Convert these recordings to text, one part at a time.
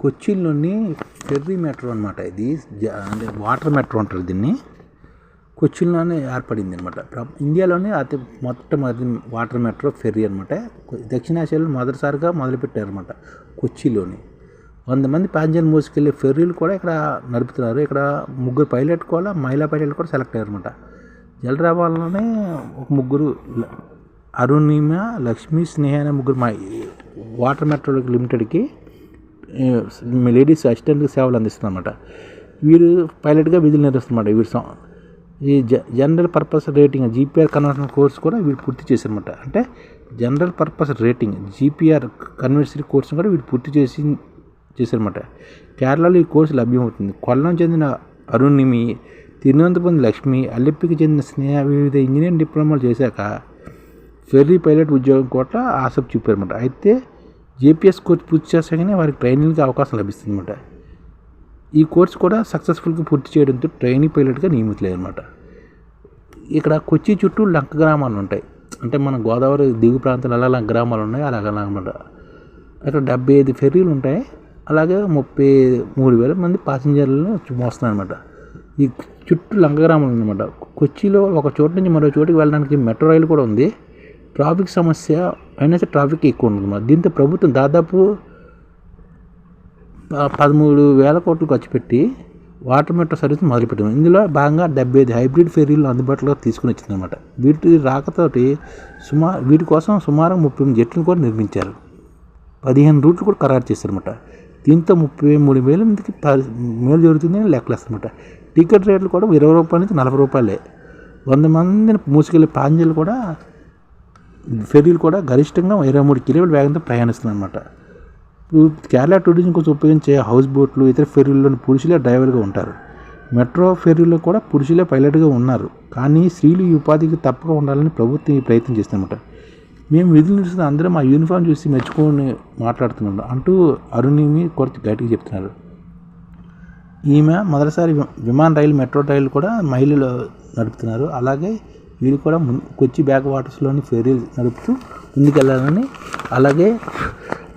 కొచ్చిన్లోని ferry metro అనమాట ఇది. అంటే వాటర్ మెట్రో అంటారు దీన్ని. కొచ్చిన్లోనే ఏర్పడింది అనమాట ఇండియాలోనే అతి మొట్టమొదటి వాటర్ మెట్రో ఫెర్రీ అనమాట దక్షిణాసియాలో మొదటిసారిగా మొదలుపెట్టారు అనమాట కొచ్చిలోని వంద మంది ప్యాసింజర్లు మోసుకెళ్ళే ఫెర్రీలు కూడా ఇక్కడ నడుపుతున్నారు. ఇక్కడ ముగ్గురు పైలట్ కూడా మహిళా పైలట్ కూడా సెలెక్ట్ అయ్యారనమాట జల రవాణాలోనే ఒక ముగ్గురు అరుణిమ లక్ష్మి స్నేహ అనే ముగ్గురు మా వాటర్ మెట్రో లిమిటెడ్కి లేడీస్ అసిస్టెంట్కి సేవలు అందిస్తుందన్నమాట. వీరు పైలట్గా విధులు నిర్వహిస్తున్నమాట. వీరు సం- ఈ జ general purpose rating GPR conversion course కూడా వీరు పూర్తి చేశారన్నమాట. అంటే general purpose rating GPR conversion కోర్సును కూడా వీరు పూర్తి చేసి చేశారన్నమాట. కేరళలో ఈ కోర్సు లభ్యమవుతుంది. కొల్లం చెందిన అరుణిమి తిరువనంతపురం లక్ష్మి అల్లెప్పికి చెందిన స్నేహ వివిధ ఇంజనీరింగ్ డిప్లొమాలు చేశాక ఫెర్రీ పైలట్ ఉద్యోగం కూడా ఆసక్తి చూపారన్నమాట. అయితే జేపీఎస్ కోర్స్ పూర్తి చేశాకనే వారికి ట్రైనింగ్కి అవకాశం లభిస్తుంది అనమాట ఈ కోర్స్ కూడా సక్సెస్ఫుల్గా పూర్తి చేయడంతో ట్రైనింగ్ పైలట్గా నియమితులేదన్నమాట ఇక్కడ కొచ్చి చుట్టూ లంక గ్రామాలు ఉంటాయి. అంటే మన గోదావరి దిగు ప్రాంతంలో ఎలా లంక గ్రామాలు ఉన్నాయి అలాగే అనమాట అక్కడ డెబ్బై ఐదు ఫెర్రీలు ఉంటాయి. అలాగే ముప్పై మూడు వేల మంది పాసింజర్లను మోస్తున్నాయి అనమాట ఈ చుట్టూ లంక గ్రామాలు అనమాట కొచ్చిలో ఒక చోటు నుంచి మరో చోటుకి వెళ్ళడానికి మెట్రో రైలు కూడా ఉంది. ట్రాఫిక్ సమస్య అయినా సరే ట్రాఫిక్ ఎక్కువ ఉంటుంది అన్నమాట దీంతో ప్రభుత్వం దాదాపు పదమూడు వేల కోట్లు ఖర్చు పెట్టి వాటర్ మెట్రో సర్వీస్ మొదలుపెట్టింది. ఇందులో భాగంగా డెబ్బై ఐదు హైబ్రిడ్ ఫెరీలు అందుబాటులో తీసుకుని వచ్చిందనమాట వీటి రాకతోటి సుమారు వీటి కోసం సుమారు ముప్పై ఎనిమిది జట్లు కూడా నిర్మించారు. పదిహేను రూట్లు కూడా ఖరారు చేశారనమాట దీంతో ముప్పై మూడు వేల మందికి పది మేలు జరుగుతుందని లెక్కలేస్తారనమాట టికెట్ రేట్లు కూడా ఇరవై రూపాయల నుంచి నలభై రూపాయలే. వంద మందిని మూసుకెళ్ళే పాంజీలు కూడా ఫెరీలు కూడా గరిష్టంగా ఇరవై మూడు కిలోమీటర్ వేగంతో ప్రయాణిస్తుంది అనమాట ఇప్పుడు కేరళ టూరిజం కోసం ఉపయోగించే హౌస్ బోట్లు ఇతర ఫెరీల్లోని పురుషులే డ్రైవర్గా ఉంటారు. మెట్రో ఫెరీలో కూడా పురుషులే పైలట్గా ఉన్నారు. కానీ స్త్రీలు ఈ ఉపాధికి తప్పక ఉండాలని ప్రభుత్వం ఈ ప్రయత్నం చేస్తుందన్నమాట. మేము విధులు నిలుస్తున్న అందరం మా యూనిఫామ్ చూసి మెచ్చుకొని మాట్లాడుతున్నాం అంటూ అరుణిమి కొరత గట్టిగా చెప్తున్నారు. ఈమె మొదటిసారి విమాన రైలు మెట్రో రైలు కూడా మహిళలు నడుపుతున్నారు. అలాగే వీళ్ళు కూడా కొచ్చి బ్యాక్ వాటర్స్లోని ఫెరీలు నడుపుతూ ముందుకెళ్ళాలని అలాగే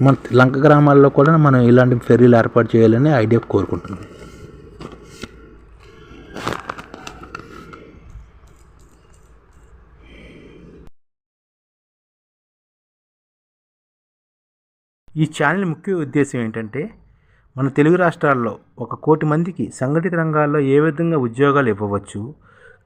మన లంక గ్రామాల్లో కూడా మనం ఇలాంటి ఫెరీలు ఏర్పాటు చేయాలని ఐడియా కోరుకుంటుంది ఈ ఛానల్ ముఖ్య ఉద్దేశం ఏంటంటే మన తెలుగు రాష్ట్రాల్లో ఒక కోటి మందికి సంఘటిత రంగాల్లో ఏ విధంగా ఉద్యోగాలు ఇవ్వవచ్చు